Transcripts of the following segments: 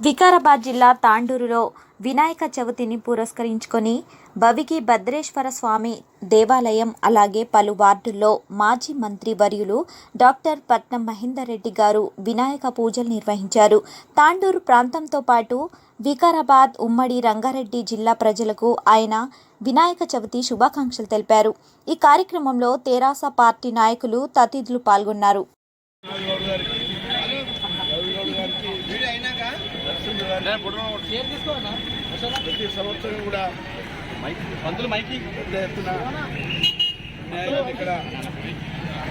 వికారాబాద్ జిల్లా తాండూరులో వినాయక చవితిని పురస్కరించుకొని భవికి భద్రేశ్వర స్వామి దేవాలయం అలాగే పలు వార్డుల్లో మాజీ మంత్రి వర్యులు డాక్టర్ పట్నం మహేందర్ రెడ్డి గారు వినాయక పూజలు నిర్వహించారు. తాండూరు ప్రాంతంతో పాటు వికారాబాద్ ఉమ్మడి రంగారెడ్డి జిల్లా ప్రజలకు ఆయన వినాయక చవితి శుభాకాంక్షలు తెలిపారు. ఈ కార్యక్రమంలో తెరాస పార్టీ నాయకులు తదితరులు పాల్గొన్నారు. గారికి ప్రతి సంవత్సరం కూడా పంతులు మైకి. పెద్ద ఎత్తున ఇక్కడ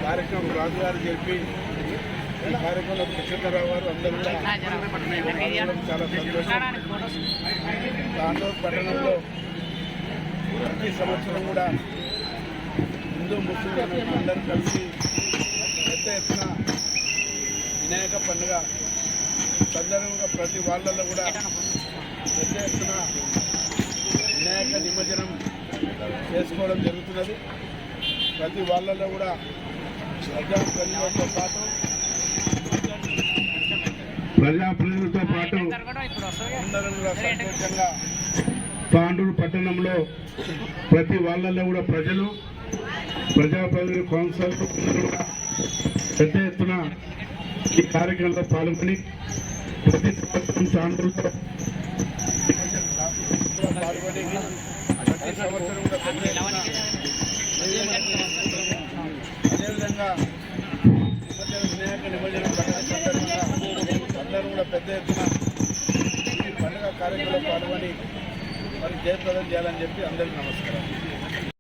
కార్యక్రమం రాజు గారు జరిపి ఈ కార్యక్రమంలో కృష్ణరావు గారు అందరూ కూడా చాలా సంతోషం. తాండూరు పట్టణంలో ప్రతి సంవత్సరం కూడా హిందూ ముస్లిం అందరూ కలిసి పెద్ద ఎత్తున వినాయక పండుగ సందర్భంగా ప్రతి వాళ్ళల్లో కూడా పెద్ద ఎత్తున వినాయక నిమజ్జనం చేసుకోవడం జరుగుతున్నది. ప్రతి వాళ్ళల్లో కూడా ప్రజాప్రతినిధులతో పాటు ప్రజాప్రతినిధులతో పాటు అందరం కూడా సంతోషంగా తాండూరు పట్టణంలో ప్రతి వాళ్ళల్లో కూడా ప్రజలు ప్రజాప్రతినిధులు కౌన్సిల్ కూడా పెద్ద ఎత్తున ఈ కార్యక్రమంలో పాల్గొని ప్రతి సంవత్సరం తాండూరులో పాల్గొని ప్రతి కూడా పెద్ద అదేవిధంగా నిమజ్జన వినాయక నిమజ్జనం పండుగ సందర్భంగా అందరూ కూడా పెద్ద ఎత్తున ఈ పండుగ కార్యక్రమంలో పాల్గొని మరి జయప్రదం చేయాలని చెప్పి అందరికీ నమస్కారం.